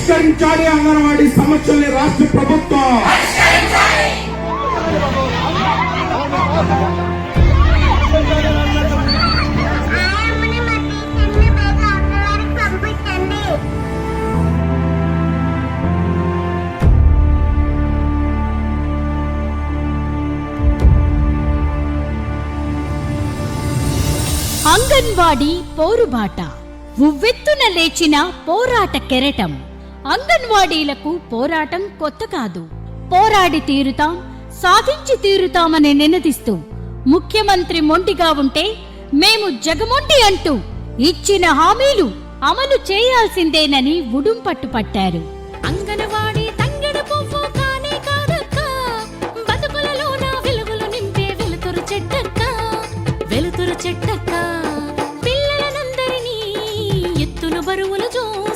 పరిష్కరించాలి అంగన్వాడి సమస్యల్ని రాష్ట్ర ప్రభుత్వం. ఆయమ్మని అంగన్వాడీ పోరుబాట. ఉవ్వెత్తున లేచిన పోరాట కెరటం. అంగన్వాడీలకు పోరాటం కొత్త కాదు. పోరాడి తీరుతాం సాధించి తీరుతామని నినదిస్తూ ముఖ్యమంత్రి మొండిగా ఉంటే మేము జగమొండి అంటూ ఇచ్చిన హామీలు అమలు చేయాల్సిందేనని ఉడుం పట్టుపట్టారు అంగనవాడి తంగెడు పువ్వు కానే కాదక్క. వెలుగులు నింపే వెలుతురు చెట్టక్క. వెలుతురు చెట్టక్క. పిల్లలనందరినీ ఎత్తులు బరువులు చూ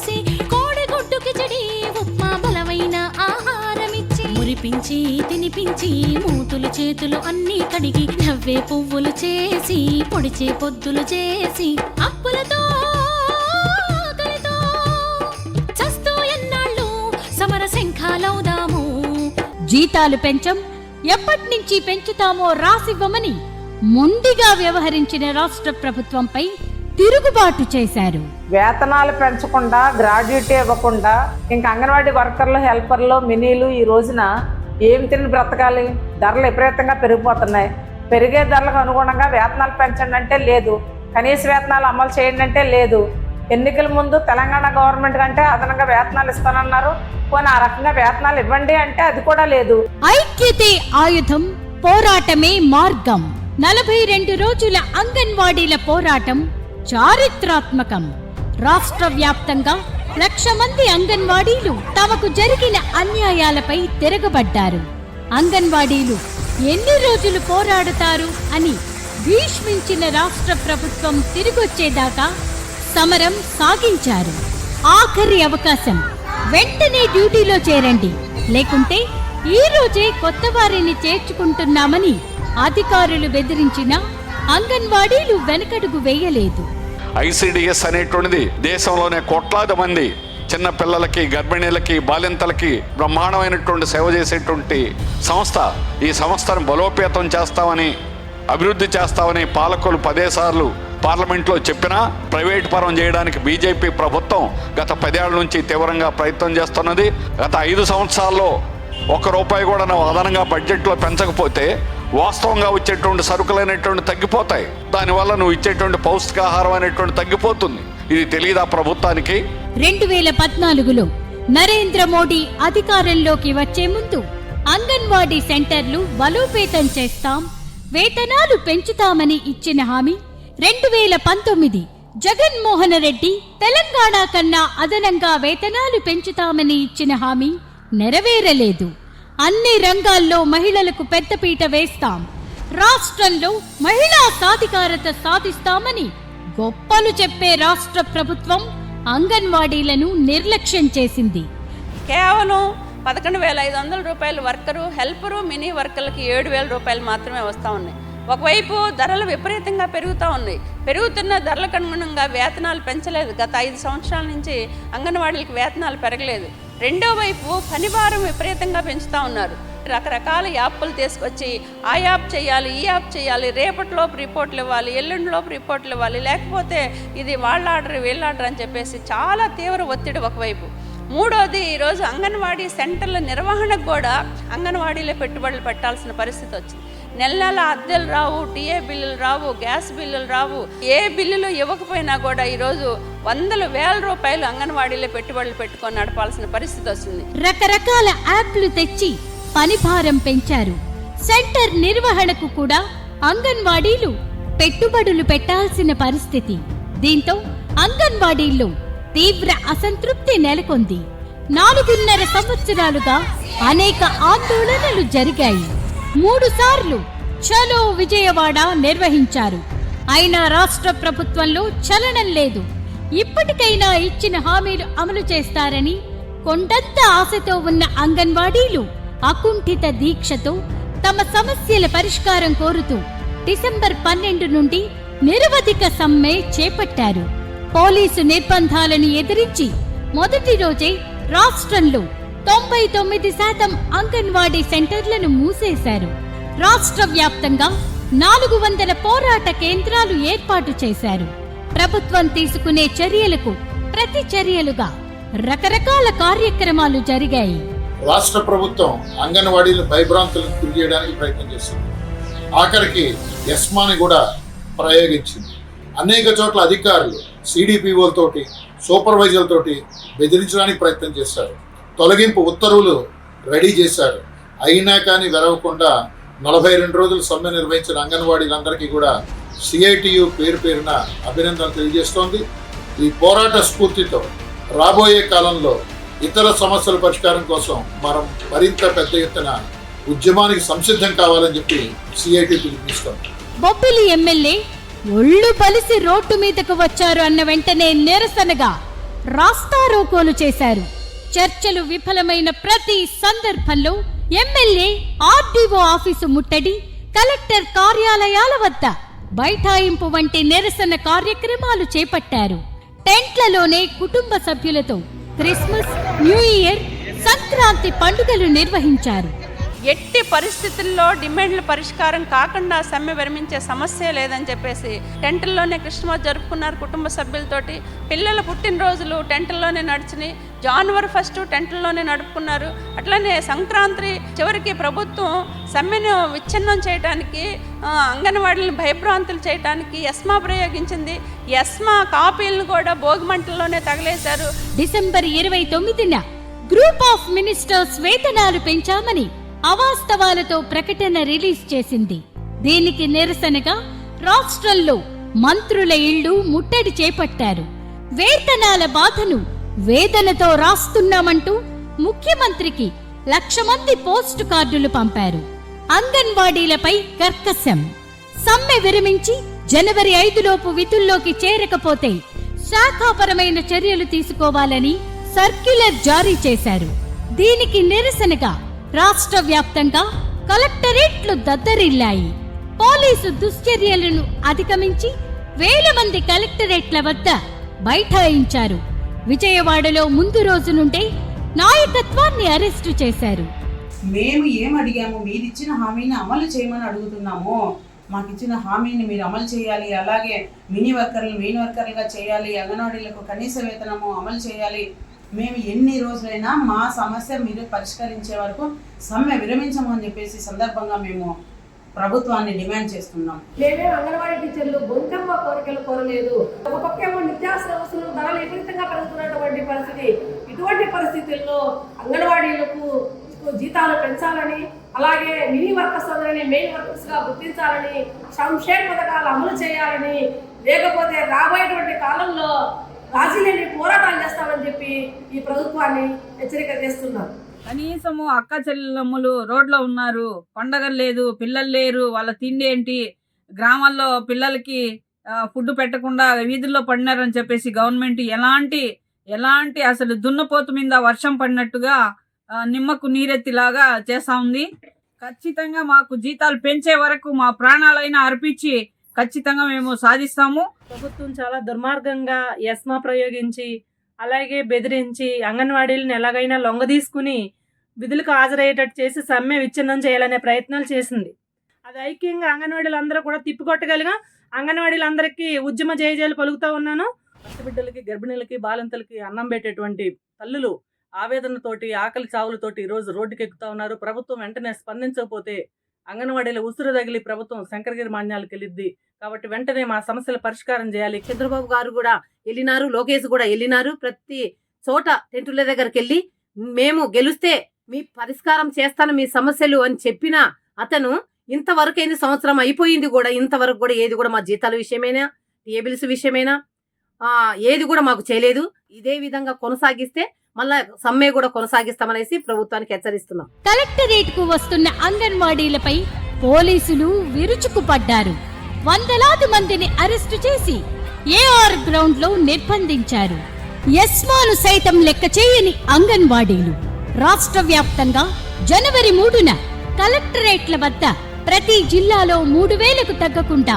తినిపించి తినిపించి మూతులు చేతులు అన్నీ కడిగి నవ్వే పువ్వులు చేసి పొడిచే పొద్దులు చేసి అప్పులతో చస్తూ ఎన్నాళ్ళు సమర శంఖాలవుదాము జీతాలు పెంచం ఎప్పటినుంచి పెంచుతామో రాసివ్వమని ముందుగా వ్యవహరించిన రాష్ట్ర ప్రభుత్వంపై తిరుగుబాటు చేశారు. వేతనాలు పెంచకుండా గ్రాడ్యుయేటీ ఇవ్వకుండా ఇంకా అంగన్వాడీ వర్కర్లు హెల్పర్లు మినీలు ఈ రోజున ఏం తిని బ్రతకాలి? ధరలు విపరీతంగా పెరిగిపోతున్నాయి. పెరిగే ధరలకు అనుగుణంగా వేతనాలు పెంచండి అంటే లేదు. కనీస వేతనాలు అమలు చేయండి అంటే లేదు. ఎన్నికల ముందు తెలంగాణ గవర్నమెంట్ కంటే అదనంగా వేతనాలు ఇస్తానన్నారు. పోనీ ఆ రకంగా వేతనాలు ఇవ్వండి అంటే అది కూడా లేదు. ఐక్యతే ఆయుధం పోరాటమే మార్గం. నలభై రెండు రోజుల అంగన్వాడీల పోరాటం చారిత్రాత్మకం. రాష్ట్ర వ్యాప్తంగా లక్ష మంది అంగన్వాడీలు తమకు జరిగిన అన్యాయాలపై తిరగబడ్డారు. అంగన్వాడీలు ఎన్ని రోజులు పోరాడుతారు అని భీష్మించిన రాష్ట్ర ప్రభుత్వం తిరిగొచ్చేదాకా సమరం సాగించారు. ఆఖరి అవకాశం వెంటనే డ్యూటీలో చేరండి. లేకుంటే ఈ రోజే కొత్త వారిని చేర్చుకుంటున్నామని అధికారులు బెదిరించిన అంగన్వాడీలు వెనకడుగు వేయలేదు. ఐసిడిఎస్ అనేటువంటిది దేశంలోనే కోట్లాది మంది చిన్న పిల్లలకి గర్భిణీలకి బాలింతలకి బ్రహ్మాండమైనటువంటి సేవ చేసేటువంటి సంస్థ. ఈ సంస్థను బలోపేతం చేస్తామని అభివృద్ధి చేస్తామని పాలకులు పదేసార్లు పార్లమెంట్లో చెప్పినా ప్రైవేట్ పరం చేయడానికి బీజేపీ ప్రభుత్వం గత పదేళ్ళ నుంచి తీవ్రంగా ప్రయత్నం చేస్తున్నది. గత ఐదు సంవత్సరాల్లో ఒక్క రూపాయి కూడా నువ్వు అదనంగా బడ్జెట్లో పెంచకపోతే వాస్తవంగా వచ్చేటువంటి సరుకులైనటువంటి తగ్గిపోతాయి. దానివల్ల నువ్వు ఇచ్చేటువంటి పౌష్టికాహారం అనేటువంటి తగ్గిపోతుంది. ఇది తెలియదా ప్రభుత్వానికి? రెండు వేల పద్నాలుగులో నరేంద్ర మోడీ అధికారంలోకి వచ్చే ముందు అంగన్వాడీ సెంటర్లు బలోపేతం చేస్తాం వేతనాలు పెంచుతామని ఇచ్చిన హామీ రెండు వేల పంతొమ్మిది జగన్మోహన్ రెడ్డి తెలంగాణ కన్నా అదనంగా వేతనాలు పెంచుతామని ఇచ్చిన హామీ నెరవేరలేదు. అన్ని రంగాల్లో మహిళలకు పెద్దపీట వేస్తాం. రాష్ట్రంలో మహిళా సాధికారత సాధిస్తామని గొప్పలు చెప్పే రాష్ట్ర ప్రభుత్వం అంగన్వాడీలను నిర్లక్ష్యం చేసింది. కేవలం పదకొండు వేల ఐదు వందల రూపాయలు వర్కరు హెల్పరు మినీ వర్కర్లకి ఏడు వేల రూపాయలు మాత్రమే వస్తూ ఉన్నాయి. ఒకవైపు ధరలు విపరీతంగా పెరుగుతూ ఉన్నాయి. పెరుగుతున్న ధరలకు అనుగుణంగా వేతనాలు పెంచలేదు. గత ఐదు సంవత్సరాల నుంచి అంగన్వాడీలకు వేతనాలు పెరగలేదు. రెండో వైపు పనివారం విపరీతంగా పెంచుతూ ఉన్నారు. రకరకాల యాప్లు తీసుకొచ్చి ఆ యాప్ చేయాలి ఈ యాప్ చేయాలి రేపటిలోపు రిపోర్ట్లు ఇవ్వాలి ఎల్లుండిలోపు రిపోర్ట్లు ఇవ్వాలి లేకపోతే ఇది వాళ్ళ ఆర్డర్ వీళ్ళ ఆర్డర్ అని చెప్పేసి చాలా తీవ్ర ఒత్తిడి ఒకవైపు. మూడోది ఈరోజు అంగన్వాడీ సెంటర్ల నిర్వహణకు కూడా అంగన్వాడీలో పెట్టుబడులు పెట్టాల్సిన పరిస్థితి వచ్చింది. నెల నెల అద్దెలు రావు టీఏ బిల్లులు రావు గ్యాస్ బిల్లులు రావు. ఏ బిల్లులు ఇవ్వకపోయినా కూడా ఈరోజు వందల వేల రూపాయలు అంగన్వాడీలో పెట్టుబడులు పెట్టుకొని నడపాల్సిన పరిస్థితి వస్తుంది. రకరకాల యాప్లు తెచ్చి పనిభారం పెంచారు. సెంటర్ నిర్వహణకు కూడా అంగన్వాడీలు పెట్టుబడులు పెట్టాల్సిన పరిస్థితి. దీంతో అంగన్వాడీల్లో తీవ్ర అసంతృప్తి నెలకొంది. నాలుగున్నర సంవత్సరాలుగా అనేక ఆందోళనలు జరిగాయి. మూడు సార్లు చలో విజయవాడ నిర్వహించారు. అయినా రాష్ట్ర ప్రభుత్వంలో చలనం లేదు. ఇప్పటికైనా ఇచ్చిన హామీలు అమలు చేస్తారని కొండంత ఆశతో ఉన్న అంగన్వాడీలు అకుంఠిత దీక్షతో తమ సమస్యల పరిష్కారం కోరుతూ డిసెంబర్ పన్నెండు నుండి నిరవధిక సమ్మె చేపట్టారు. పోలీసు నిర్బంధాలను ఎదిరించి మొదటి రోజే రాష్ట్రంలో తొంభై తొమ్మిది శాతం అంగన్వాడీ సెంటర్లను మూసేశారు. రాష్ట్ర వ్యాప్తంగా నాలుగు వందల పోరాట కేంద్రాలు ఏర్పాటు చేశారు. ప్రభుత్వం తీసుకునే చర్యలకు ప్రతి చర్యలుగా రకరకాల కార్యక్రమాలు జరిగాయి. రాష్ట్ర ప్రభుత్వం అంగన్వాడీలు భయభ్రాంతులకు గురి చేయడానికి ప్రయత్నం చేస్తుంది ఆఖరికి ఎస్మాని కూడా ప్రయోగించింది. అనేక చోట్ల అధికారులు సిడిపిఓలతోటి సూపర్వైజర్లతోటి బెదిరించడానికి ప్రయత్నం చేశారు. తొలగింపు ఉత్తర్వులు రెడీ చేశారు. అయినా కానీ వెరవకుండా నలభై రెండు రోజులు సమ్మె నిర్వహించిన అంగన్వాడీలందరికీ కూడా సిఐటియు పేరు పేరున అభినందనలు తెలియజేస్తోంది. ఈ పోరాట స్ఫూర్తితో రాబోయే కాలంలో ఇతర సమస్యల పరిష్కారం కోసం మనం మరింత పెద్ద ఎత్తున ఉద్యమానికి సంసిద్ధం కావాలని చెప్పి సిఐటి పిలిపిస్తాం బొబ్బిలి ఎమ్మెల్యే ఒళ్ళు బలిసి రోడ్డు మీదకు వచ్చారు అన్న వెంటనే నిరసనగా రాస్తారోకోలు చేశారు. చర్చలు విఫలమైన ప్రతి సందర్భంలో ఎమ్మెల్యే ఆర్డీఓ ఆఫీసు ముట్టడి కలెక్టర్ కార్యాలయాల వద్ద బైఠాయింపు వంటి నిరసన కార్యక్రమాలు చేపట్టారు. టెంట్లలోనే కుటుంబ సభ్యులతో క్రిస్మస్ న్యూ ఇయర్ సంక్రాంతి పండుగలు నిర్వహించారు. ఎట్టి పరిస్థితుల్లో డిమాండ్ల పరిష్కారం కాకుండా సమ్మె విరమించే సమస్య లేదని చెప్పేసి టెంటల్లోనే క్రిస్మస్ జరుపుకున్నారు కుటుంబ సభ్యులతోటి. పిల్లల పుట్టినరోజులు టెంటల్లోనే నడిచినాయి. జాన్వరి ఫస్ట్ టెంట్ల్లోనే నడుపుకున్నారు. అట్లనే సంక్రాంతి చివరికి ప్రభుత్వం సమ్మెను విచ్ఛిన్నం చేయడానికి ఆ, అంగన్వాడీలను భయభ్రాంతులు చేయడానికి ఎస్మా ప్రయోగించింది. ఎస్మా కాపీలను కూడా భోగిమంటల్లోనే తగలేశారు. డిసెంబర్ ఇరవై తొమ్మిదిన గ్రూప్ ఆఫ్ మినిస్టర్స్ వేతనాలు పెంచామని అవాస్తవాలతో ప్రకటన రిలీజ్ చేసింది. దీనికి నిరసనగా రాష్ట్రంలో మంత్రుల ఇళ్ళు ముట్టడి చేపట్టారు. వేతనాల బాధను వేదనతో రాస్తున్నామంటూ ముఖ్యమంత్రికి లక్ష మంది పోస్ట్ కార్డులు పంపారు. అంగన్వాడీలపై కర్కశం. సమ్మె విరమించి జనవరి ఐదులోపు విధుల్లోకి చేరకపోతే శాఖాపరమైన చర్యలు తీసుకోవాలని సర్క్యులర్ జారీ చేశారు. దీనికి నిరసనగా రాష్ట్ర వ్యాప్తంగా కలెక్టరేట్లు దద్దరిల్లాయి. పోలీసు దుశ్చర్యలను అధిగమించి వేల మంది కలెక్టరేట్ల వద్ద బైఠాయించారు. విజయవాడలో ముందు రోజు నుండే నాయకత్వాన్ని అరెస్టు చేశారు. మేము ఏం అడిగాము మీరు ఇచ్చిన హామీని అమలు చేయమని అడుగుతున్నాము. మాకు ఇచ్చిన హామీని మీరు అమలు చేయాలి. అలాగే మినీ వర్కర్లు మెయిన్ వర్కర్లుగా చేయాలి. అంగన్వాడీలకు కనీస వేతనము అమలు చేయాలి. మేము ఎన్ని రోజులైనా మా సమస్య మీరు పరిష్కరించే వరకు సమ్మె విరమించము అని చెప్పేసి సందర్భంగా మేము ప్రభుత్వాన్ని డిమాండ్ చేస్తున్నాం. మేమే అంగన్వాడీ టీచర్లు బొంకమ్మ కోరికలు కోరలేదు. ఒక పక్కేమో నిత్యావసర వస్తువులు ధరలు విపరీతంగా పెరుగుతున్నటువంటి పరిస్థితి. ఇటువంటి పరిస్థితుల్లో అంగన్వాడీలకు జీతాలు పెంచాలని అలాగే మినీ వర్కర్స్ అందరినీ మెయిన్ వర్కర్స్గా గుర్తించాలని సంక్షేమ పథకాలు అమలు చేయాలని లేకపోతే రాబోయేటువంటి కాలంలో రాజీ లేని పోరాటాలు చేస్తామని చెప్పి ఈ ప్రభుత్వాన్ని హెచ్చరిక చేస్తున్నారు. కనీసము అక్క చెల్లెమ్మలు రోడ్లో ఉన్నారు పండగలు లేదు పిల్లలు లేరు వాళ్ళ తిండి ఏంటి గ్రామాల్లో పిల్లలకి ఫుడ్ పెట్టకుండా వీధుల్లో పడినారని చెప్పేసి గవర్నమెంట్ ఎలాంటి ఎలాంటి అసలు దున్నపోతు మీద వర్షం పడినట్టుగా నిమ్మకు నీరెత్తిలాగా చేస్తా ఉంది. ఖచ్చితంగా మాకు జీతాలు పెంచే వరకు మా ప్రాణాలైనా అర్పించి ఖచ్చితంగా మేము సాధిస్తాము. ప్రభుత్వం చాలా దుర్మార్గంగా ఎస్మా ప్రయోగించి అలాగే బెదిరించి అంగన్వాడీలను ఎలాగైనా లొంగదీసుకుని విధులకు హాజరయ్యేటట్టు చేసి సమ్మె విచ్ఛిన్నం చేయాలనే ప్రయత్నాలు చేసింది. అది ఐక్యంగా అంగన్వాడీలందరూ కూడా తిప్పికొట్టగలిగా. అంగన్వాడీలందరికీ ఉద్యమ జయజయలు పలుకుతూ ఉన్నాను. బిడ్డలకి గర్భిణీలకి బాలింతలకి అన్నం పెట్టేటువంటి తల్లులు ఆవేదనతోటి ఆకలి చావులతోటి ఈరోజు రోడ్డుకి ఎక్కుతా ఉన్నారు. ప్రభుత్వం వెంటనే స్పందించకపోతే అంగన్వాడీల ఉసురు తగిలి ప్రభుత్వం శంకరగిరి మాన్యాలకు వెళ్ళిద్ది కాబట్టి వెంటనే మా సమస్యల పరిష్కారం చేయాలి. చంద్రబాబు గారు కూడా వెళ్ళినారు లోకేష్ కూడా వెళ్ళినారు. ప్రతి చోట టెంటుల దగ్గరికి వెళ్ళి మేము గెలిస్తే మీ పరిష్కారం చేస్తాను మీ సమస్యలు అని చెప్పిన అతను ఇంతవరకు ఎన్ని సంవత్సరం అయిపోయింది కూడా ఇంతవరకు కూడా ఏది కూడా మా జీతాల విషయమైనా టేబుల్స్ విషయమైనా ఏది కూడా మాకు చేయలేదు. ఇదే విధంగా కొనసాగిస్తే మళ్ళా సమ్మె కూడా కొనసాగిస్తామనేసి ప్రభుత్వానికి హెచ్చరిస్తున్నాం. కలెక్టరేట్కు వస్తున్న అంగన్వాడీలపై పోలీసులు విరుచుకుపడ్డారు. వందలాది మందిని అరెస్టు చేసి ఏఆర్ గ్రౌండ్లో నిర్బంధించారు. ఎస్మాను సైతం లెక్క చేయని అంగన్వాడీలు. రాష్ట్ర వ్యాప్తంగా జనవరి మూడున కలెక్టరేట్ల వద్ద ప్రతి జిల్లాలో మూడు వేలకు తగ్గకుండా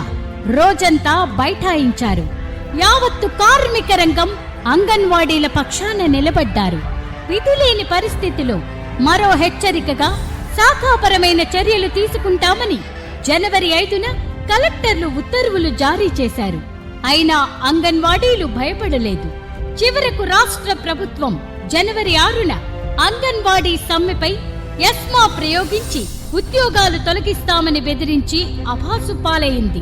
రోజంతా బైఠాయించారు. యావత్తు కార్మిక రంగం అంగన్వాడీల పక్షాన నిలబడ్డారు. విధిలేని పరిస్థితిలో మరో హెచ్చరికగా శాఖాపరమైన చర్యలు తీసుకుంటామని జనవరి ఐదున కలెక్టర్లు ఉత్తర్వులు జారీ చేశారు. అయినా అంగన్వాడీలు భయపడలేదు. చివరకు రాష్ట్ర ప్రభుత్వం జనవరి ఆరున అంగన్వాడీ సమ్మెపై ఎస్మా ప్రయోగించి ఉద్యోగాలు తొలగిస్తామని బెదిరించి అభాసు పాలైంది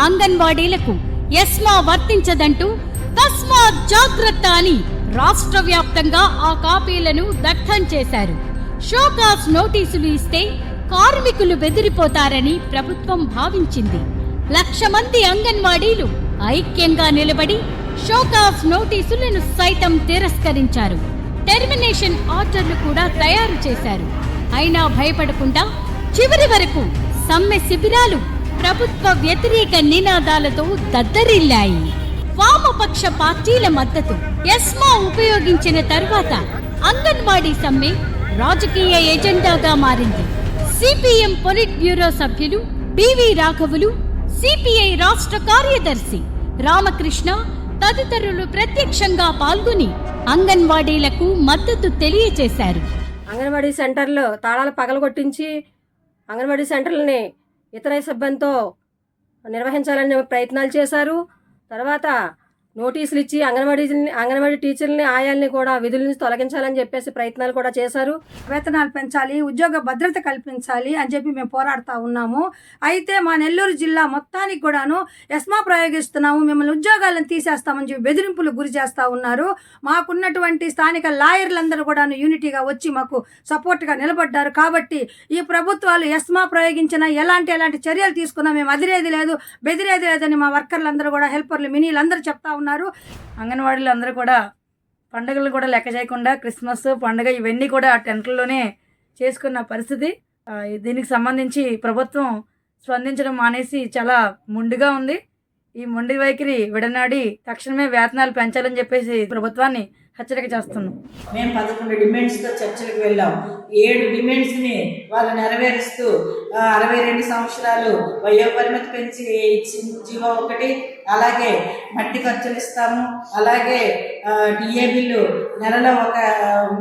అంగన్వాడీలకు ఎస్మా వర్తించదంటూ తస్మాత్ జాగ్రత్త అని రాష్ట్ర వ్యాప్తంగా ఆ కాపీలను దగ్ధం చేశారు. షోకాస్ నోటీసులు ఇస్తే కార్మికులు బెదిరిపోతారని ప్రభుత్వం భావించింది. లక్ష మంది అంగన్వాడీలు ఐక్యంగా నిలబడి షోకాస్ నోటీసులను సైతం తిరస్కరించారు. టెర్మినేషన్ ఆర్డర్లు కూడా తయారు చేశారు. అయినా భయపడకుండా చివరి వరకు సమ్మె శిబిరాలు ప్రభుత్వ వ్యతిరేక నినాదాలతో దద్దరిల్లాయి. వామపక్ష పార్టీల మద్దతు ఎస్మా ఉపయోగించిన తర్వాత అంగన్వాడీ సమ్మె రాజకీయ ఎజెండాగా మారింది. సిపిఎం పొలిట్ బ్యూరో సభ్యులు బివి రాఘవులు సిపిఐ రాష్ట్ర కార్యదర్శి రామకృష్ణ తదితరులు ప్రత్యక్షంగా పాల్గొని అంగన్వాడీలకు మద్దతు తెలియజేశారు. అంగన్వాడీ సెంటర్లో తాళాలు పగలగొట్టించి అంగన్వాడీ సెంటర్లని ఇతర సిబ్బందితో నిర్వహించాలని ప్రయత్నాలు చేశారు. తర్వాత నోటీసులు ఇచ్చి అంగన్వాడీ అంగన్వాడీ టీచర్లని ఆయాల్ని కూడా విధుల నుంచి తొలగించాలని చెప్పేసి ప్రయత్నాలు కూడా చేశారు. వేతనాలు పెంచాలి ఉద్యోగ భద్రత కల్పించాలి అని చెప్పి మేము పోరాడుతూ ఉన్నాము. అయితే మా నెల్లూరు జిల్లా మొత్తానికి కూడాను ఎస్మా ప్రయోగిస్తున్నాము మిమ్మల్ని ఉద్యోగాలను తీసేస్తామని చెప్పి బెదిరింపులు గురి చేస్తూ ఉన్నారు. మాకున్నటువంటి స్థానిక లాయర్లందరూ కూడాను యూనిటీగా వచ్చి మాకు సపోర్ట్గా నిలబడ్డారు. కాబట్టి ఈ ప్రభుత్వాలు ఎస్మా ప్రయోగించిన ఎలాంటి ఎలాంటి చర్యలు తీసుకున్నా మేము అదిరేది లేదు బెదిరేది లేదని మా వర్కర్లందరూ కూడా హెల్పర్లు మినీలు అందరూ చెప్తా ఉన్నారు. అంగన్వాడీలు అందరూ కూడా పండుగలు కూడా లెక్క చేయకుండా క్రిస్మస్ పండుగ ఇవన్నీ కూడా టెంట్లలోనే చేసుకున్న పరిస్థితి. దీనికి సంబంధించి ప్రభుత్వం స్పందించడం మానేసి చాలా ముండిగా ఉంది. ఈ మొండి వైఖరి విడనాడి తక్షణమే వేతనాలు పెంచాలని చెప్పేసి ప్రభుత్వాన్ని హెచ్చరిక చేస్తున్నాం. మేము పదకొండు డిమాండ్స్తో చర్చలకు వెళ్ళాం. ఏడు డిమాండ్స్ని వాళ్ళు నెరవేరుస్తూ అరవై రెండు సంవత్సరాలు వయో పరిమితి పెంచి ఇచ్చిన జీవో ఒకటి అలాగే మట్టి ఖర్చులు ఇస్తాము అలాగే డిఏ బిల్లు నెలలో ఒక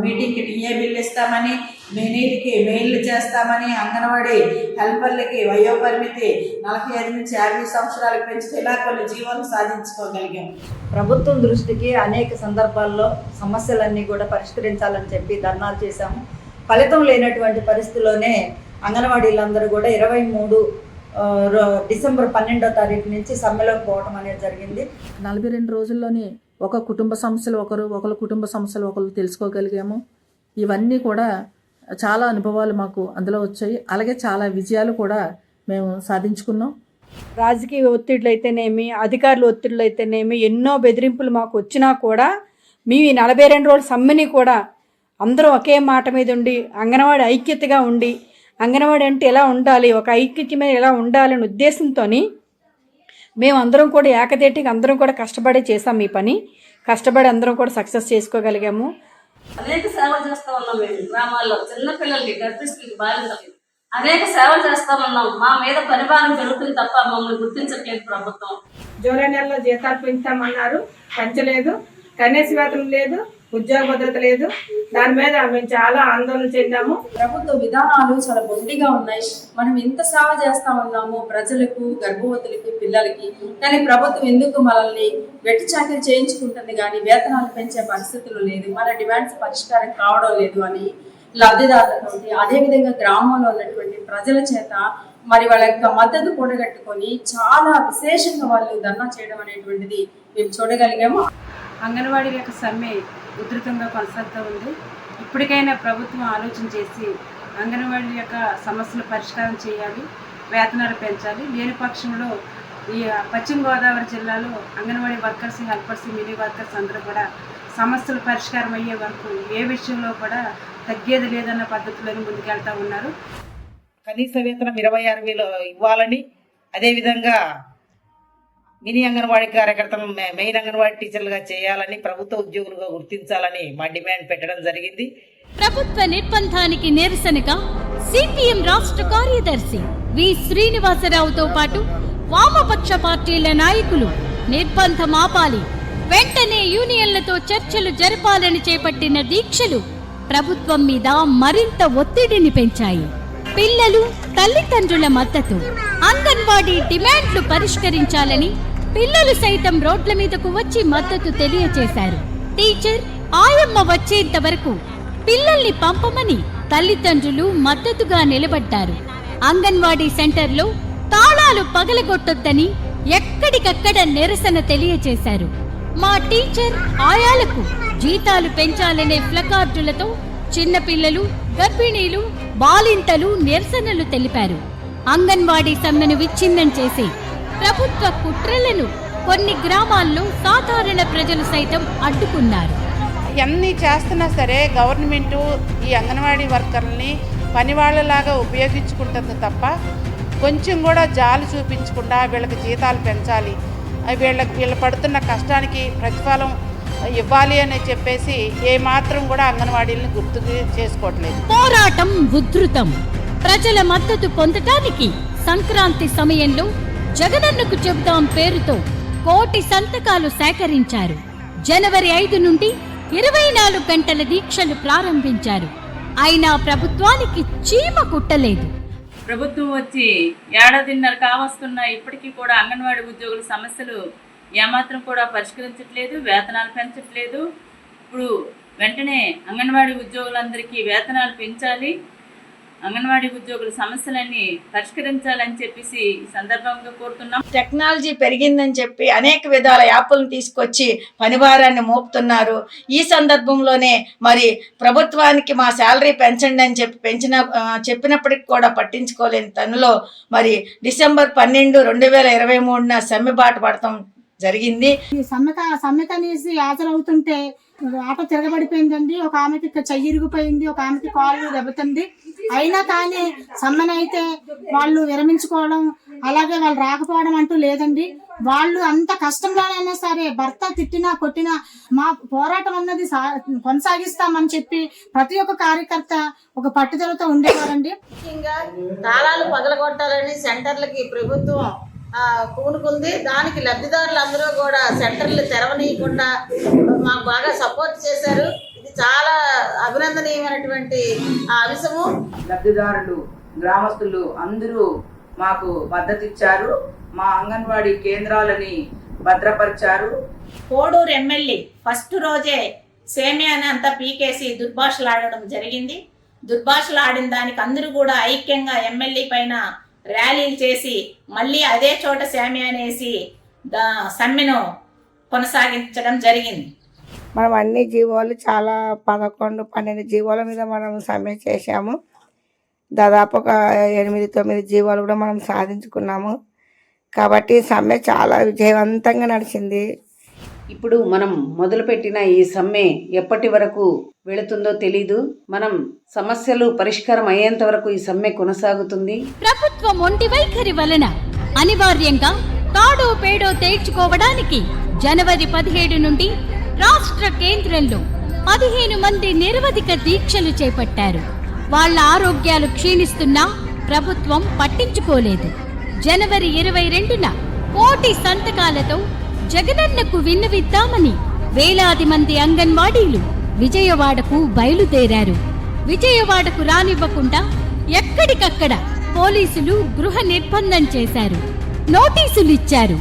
మీటింగ్కి డిఏ బిల్లు ఇస్తామని మెనీలకి మెయిల్లు చేస్తామని అంగన్వాడీ హెల్పర్లకి వయో పరిమితి నలభై ఐదు నుంచి యాభై సంవత్సరాలకు పెంచితే ఇలా కొన్ని జీవోలు సాధించుకోగలిగాం. ప్రభుత్వం దృష్టికి అనేక సందర్భాల్లో సమస్యలన్నీ కూడా పరిష్కరించాలని చెప్పి ధర్నాలు చేశాము. ఫలితం లేనటువంటి పరిస్థితుల్లోనే అంగన్వాడీలందరూ కూడా ఇరవై మూడు డిసెంబర్ పన్నెండో తారీఖు నుంచి సమ్మెలోకి పోవటం అనేది జరిగింది. నలభై రెండు రోజుల్లోనే ఒక కుటుంబ సమస్యలు ఒకరు ఒకరు కుటుంబ సమస్యలు ఒకరు తెలుసుకోగలిగాము. ఇవన్నీ కూడా చాలా అనుభవాలు మాకు అందులో వచ్చాయి. అలాగే చాలా విజయాలు కూడా మేము సాధించుకున్నాం. రాజకీయ ఒత్తిళ్ళు అయితేనేమి అధికారుల ఒత్తిళ్ళు అయితేనేమి ఎన్నో బెదిరింపులు మాకు వచ్చినా కూడా మేము ఈ నలభై రెండు రోజుల సమ్మెని కూడా అందరూ ఒకే మాట మీద ఉండి అంగన్వాడి ఐక్యతగా ఉండి అంగన్వాడి అంటే ఎలా ఉండాలి ఒక ఐక్యత మీద ఎలా ఉండాలనే ఉద్దేశంతో మేము అందరం కూడా ఏకదేటికి అందరం కూడా కష్టపడి చేసాం ఈ పని. కష్టపడి అందరం కూడా సక్సెస్ చేసుకోగలిగాము. అనేక సేవలు చేస్తా ఉన్నాం మేము గ్రామాల్లో. చిన్న పిల్లలకి గర్భిస్తులకి బాలింతలకి. అనేక సేవలు చేస్తా ఉన్నాం. మా మీద పరిమాణం పెరుగుతుంది తప్ప మమ్మల్ని గుర్తించట్లేదు ప్రభుత్వం. జూలై నెలలో జీతాలు పెంచామన్నారు. పెంచలేదు. కనీస వేతనం లేదు ఉద్యోగ భద్రత లేదు. దాని మీద మేము చాలా ఆందోళన చెందాము. ప్రభుత్వ విధానాలు చాలా బొండిగా ఉన్నాయి. మనం ఎంత సేవ చేస్తా ఉన్నాము ప్రజలకు గర్భవతులకి పిల్లలకి. కానీ ప్రభుత్వం ఎందుకు మనల్ని వెట్టి చాకరీ చేయించుకుంటుంది కానీ వేతనాలు పెంచే పరిస్థితులు లేదు. మన డిమాండ్స్ పరిష్కారం కావడం లేదు అని లబ్ధిదారులతోటి అదేవిధంగా గ్రామంలో ఉన్నటువంటి ప్రజల చేత మరి వాళ్ళ యొక్క మద్దతు కూడగట్టుకొని చాలా విశేషంగా వాళ్ళు ధర్నా చేయడం అనేటువంటిది మేము చూడగలిగాము. అంగన్వాడీల యొక్క సమ్మె ఉధృతంగా కొనసాగుతూ ఉంది. ఇప్పటికైనా ప్రభుత్వం ఆలోచన చేసి అంగన్వాడీల యొక్క సమస్యలు పరిష్కారం చేయాలి వేతనాలు పెంచాలి. లేని పక్షంలో ఈ పశ్చిమ గోదావరి జిల్లాలో anganwadi workers helpers mini workers అందరూ కూడా సమస్యలు పరిష్కారం అయ్యే వరకు ఏ విషయంలో కూడా తగ్గేది లేదన్న పద్ధతిలోనే ముందుకెళ్తా ఉన్నారు. కనీస వేతనం ఇరవై ఆరు వేలు ఇవ్వాలని అదేవిధంగా మినీ అంగన్వాడీ కార్యకర్తలను మెయిన్ అంగన్వాడీ టీచర్లుగా చేయాలని ప్రభుత్వ ఉద్యోగులుగా గుర్తించాలని మా డిమాండ్ పెట్టడం జరిగింది. ప్రభుత్వ నిర్బంధానికి నిరసనగా సిపిఎం రాష్ట్ర కార్యదర్శి వి శ్రీనివాసరావుతో పాటు వామపక్ష పార్టీల నాయకులు నిర్బంధం ఆపాలి. వెంటనే యూనియన్లతో చర్చలు జరపాలని చేపట్టిన దీక్షలు ప్రభుత్వం మీద మరింత ఒత్తిడిని పెంచాయి. పిల్లలు తల్లిదండ్రుల మద్దతు అంగన్వాడీ డిమాండ్లు పరిష్కరించాలని పిల్లలు సైతం రోడ్ల మీదకు వచ్చి మద్దతు తెలియచేశారు. టీచర్ ఆయమ్మ వచ్చేంత వరకు పిల్లల్ని పంపమని తల్లిదండ్రులు మద్దతుగా నిలబడ్డారు. అంగన్వాడీ సెంటర్లో తాళాలు పగలగొట్టొద్దని ఎక్కడికక్కడ నిరసన తెలియచేశారు. మా టీచర్ ఆయాలకు జీతాలు పెంచాలనే ప్లకార్డులతో చిన్నపిల్లలు గర్భిణీలు బాలింతలు నిరసనలు తెలిపారు. అంగన్వాడీ సమ్మెను విచ్ఛిన్నం చేసి ప్రభుత్వ కుట్రలను కొన్ని గ్రామాల్లో సాధారణ ప్రజలు సైతం అడ్డుకున్నారు. ఎన్ని చేస్తున్నా సరే గవర్నమెంటు ఈ అంగన్వాడీ వర్కర్లని పనివాళ్ళలాగా ఉపయోగించుకుంటుంది తప్ప కొంచెం కూడా జాలి చూపించకుండా వీళ్ళకి జీతాలు పెంచాలి. వీళ్ళకి వీళ్ళు పడుతున్న కష్టానికి ప్రతిఫలం ఇవ్వాలి అని చెప్పేసి ఏమాత్రం కూడా అంగన్వాడీలను గుర్తు చేసుకోవట్లేదు. పోరాటం ఉధృతం. ప్రజల మద్దతు పొందటానికి సంక్రాంతి సమయంలో జగనన్నకు చెబుతాం పేరుతో కోటి సంతకాలు సేకరించారు. జనవరి ఐదు నుండి ఇరవై నాలుగు గంటల దీక్షలు ప్రారంభించారు. అయినా ప్రభుత్వానికి చీమ కుట్టలేదు. ప్రభుత్వం వచ్చి ఏడాదిన్నర కావస్తున్న ఇప్పటికీ కూడా అంగన్వాడీ ఉద్యోగుల సమస్యలు ఏమాత్రం కూడా పరిష్కరించట్లేదు వేతనాలు పెంచట్లేదు. ఇప్పుడు వెంటనే అంగన్వాడీ ఉద్యోగులందరికీ వేతనాలు పెంచాలి. అంగన్వాడీ ఉద్యోగుల సమస్యలన్నీ పరిష్కరించాలని చెప్పేసి ఈ సందర్భంగా కోరుతున్నాం. టెక్నాలజీ పెరిగిందని చెప్పి అనేక విధాల యాప్లను తీసుకొచ్చి పనిభారాన్ని మోపుతున్నారు. ఈ సందర్భంలోనే మరి ప్రభుత్వానికి మా శాలరీ పెంచండి అని చెప్పి పెంచిన చెప్పినప్పటికి కూడా పట్టించుకోలేని తనులో మరి డిసెంబర్ పన్నెండు రెండు వేల ఇరవై మూడున సమ్మె బాట పడతాం జరిగింది. ఈ సమ్మెత సమ్మెత అనేసి హాజరవుతుంటే ఆటో తిరగబడిపోయిందండి. ఒక ఆమెకి ఇక్కడ చెయ్యి ఇరిగిపోయింది ఒక ఆమెకి కాళ్ళు దెబ్బతింది. అయినా కానీ సమ్మెనైతే వాళ్ళు విరమించుకోవడం అలాగే వాళ్ళు రాకపోవడం అంటూ లేదండి. వాళ్ళు అంత కష్టంగానైనా సరే భర్త తిట్టినా కొట్టినా మా పోరాటం అన్నది సా- కొనసాగిస్తామని చెప్పి ప్రతి ఒక్క కార్యకర్త ఒక పట్టుదలతో ఉండేవారండి. ముఖ్యంగా తాళాలు పగలగొట్టాలని సెంటర్లకి ప్రభుత్వం ఆ, పూనుకుంది. దానికి లబ్ధిదారులందరూ కూడా సెంటర్లు తెరవనీయకుండా మాకు బాగా సపోర్ట్ చేశారు. చాలా అభినందనీయమైనటువంటి ఆ అంశము లబ్ధిదారులు గ్రామస్తులు అందరూ మాకు మద్దతు ఇచ్చారు మా అంగన్వాడీ కేంద్రాలని భద్రపరిచారు. కోడూరు ఎమ్మెల్యే ఫస్ట్ రోజే సేమియాని అంతా పీకేసి దుర్భాషలాడడం జరిగింది. దుర్భాషలాడిన దానికి అందరూ కూడా ఐక్యంగా ఎమ్మెల్యే పైన ర్యాలీలు చేసి మళ్ళీ అదే చోట సేమియాని వేసి దా సమ్మెను కొనసాగించడం జరిగింది. మనం అన్ని జీవోలు చాలా పదకొండు పన్నెండు జీవోల మీద మనం సమ్మె చేశాము. దాదాపు ఒక ఎనిమిది తొమ్మిది జీవోలు కూడా మనం సాధించుకున్నాము. కాబట్టి సమ్మె చాలా విజయవంతంగా నడిచింది. ఇప్పుడు మనం మొదలుపెట్టిన ఈ సమ్మె ఎప్పటి వరకు వెళుతుందో తెలీదు. మనం సమస్యలు పరిష్కారం అయ్యేంత వరకు ఈ సమ్మె కొనసాగుతుంది. ప్రభుత్వం ఒంటి వైఖరి వలన అనివార్యంగా తాడో పేడో తేల్చుకోవడానికి జనవరి పదిహేడు నుండి రాష్ట్ర కేంద్రంలో పదిహేను మంది నిరవధిక దీక్షలు చేపట్టారు. వాళ్ళ ఆరోగ్యాలు క్షీణిస్తున్నా ప్రభుత్వం పట్టించుకోలేదు. జనవరి ఇరవై రెండున కోటి సంతకాలతో జగనన్నకు విన్నవిద్దామని వేలాది మంది అంగన్వాడీలు విజయవాడకు బయలుదేరారు. విజయవాడకు రానివ్వకుండా ఎక్కడికక్కడ పోలీసులు గృహ నిర్బంధం చేశారు. నోటీసులు ఇచ్చారు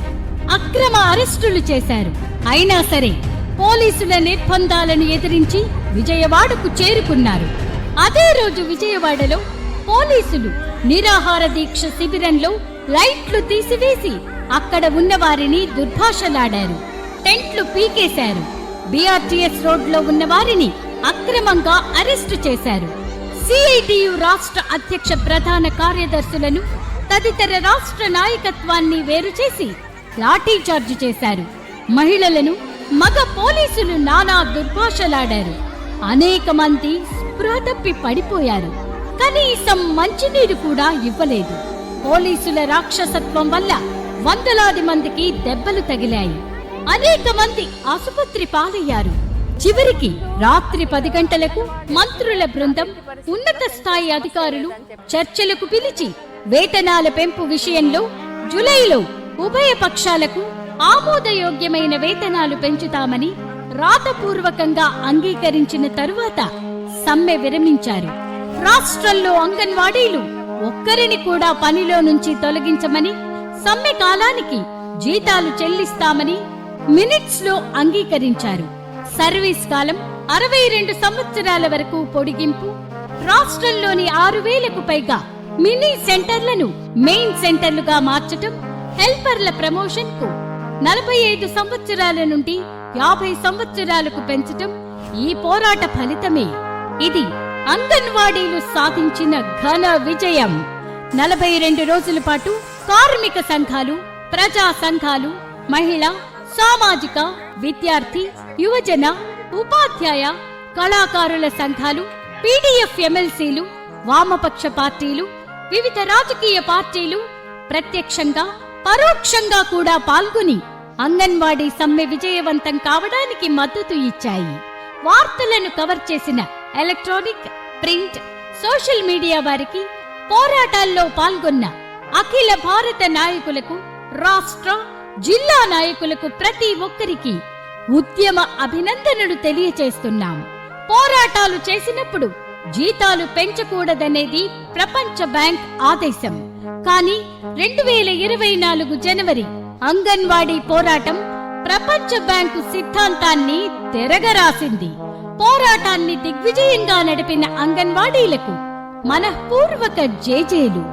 అక్రమ అరెస్టులు చేశారు. అయినా సరే పోలీసుల నిర్బంధాలను ఎదిరించి విజయవాడకు చేరుకున్నారు. అదే రోజు విజయవాడలో పోలీసులు నిరాహార దీక్ష శిబిరంలో లైట్లు తీసివేసి అక్కడ ఉన్న వారిని దుర్భాషలాడారు. టెంట్లు పీకేశారు. బీఆర్టీఎస్ రోడ్లో ఉన్న వారిని అక్రమంగా అరెస్టు చేశారు. సిఐటియు రాష్ట్ర అధ్యక్ష ప్రధాన కార్యదర్శులను తదితర రాష్ట్ర నాయకత్వాన్ని వేరు చేసి లాఠీ చార్జ్ చేశారు. మహిళలను మగ పోలీసులు నానా దుర్భాషలాడారు. అనేక మంది స్పృహ తప్పి పడిపోయారు. కనీసం మంచినీరు కూడా ఇవ్వలేదు. పోలీసుల రాక్షసత్వం వల్ల వందలాది మందికి దెబ్బలు తగిలాయి. అనేక మంది ఆసుపత్రి పాలయ్యారు. చివరికి రాత్రి పది గంటలకు మంత్రుల బృందం ఉన్నత స్థాయి అధికారులు చర్చలకు పిలిచి వేతనాల పెంపు విషయంలో జులైలో ఉభయ పక్షాలకు ఆమోదయోగ్యమైన వేతనాలు పెంచుతామని రాతపూర్వకంగా అంగీకరించిన తరువాత సమ్మె విరమించారు. రాష్ట్రంలో అంగన్వాడీలు ఒక్కరిని కూడా పనిలో నుంచి తొలగించమని సమ్మె కాలానికి జీతాలు చెల్లిస్తామని మినిట్స్లో అంగీకరించారు. సర్వీస్ కాలం అరవై రెండు సంవత్సరాల వరకు పొడిగింపు రాష్ట్రంలోని ఆరు వేలకు పైగా మినీ సెంటర్లను మెయిన్ సెంటర్లుగా మార్చటం హెల్పర్ల ప్రమోషన్కు నలభై ఐదు సంవత్సరాల నుండి యాభై సంవత్సరాలకు పెంచటం ఈ పోరాట ఫలితమే. ఇది అంగన్వాడీలు సాధించిన ఘన విజయం. నలభై రెండు రోజుల పాటు కార్మిక సంఘాలు ప్రజా సంఘాలు మహిళ సామాజిక విద్యార్థి యువజన ఉపాధ్యాయ కళాకారుల సంఘాలు పీడీఎఫ్ ఎమ్మెల్సీలు వామపక్ష పార్టీలు వివిధ రాజకీయ పార్టీలు ప్రత్యక్షంగా పరోక్షంగా కూడా పాల్గొని అంగన్వాడీ సమ్మె విజయవంతం కావడానికి మద్దతు ఇచ్చాయి. వార్తలను కవర్ చేసిన ఎలక్ట్రానిక్ ప్రింట్ సోషల్ మీడియా వారికి పోరాటాల్లో పాల్గొన్న అఖిల భారత నాయకులకు రాష్ట్ర జిల్లా నాయకులకు ప్రతి ఒక్కరికి ఉద్యమ అభినందనలు తెలియచేస్తున్నాం. పోరాటాలు చేసినప్పుడు జీతాలు పెంచకూడదనేది ప్రపంచ బ్యాంక్ ఆదేశం. కానీ రెండు వేల ఇరవై నాలుగు జనవరి అంగన్వాడీ పోరాటం ప్రపంచ బ్యాంకు సిద్ధాంతాన్ని తెరగరాసింది. పోరాటాన్ని దిగ్విజయంగా నడిపిన అంగన్వాడీలకు మనఃపూర్వక జేజేలు.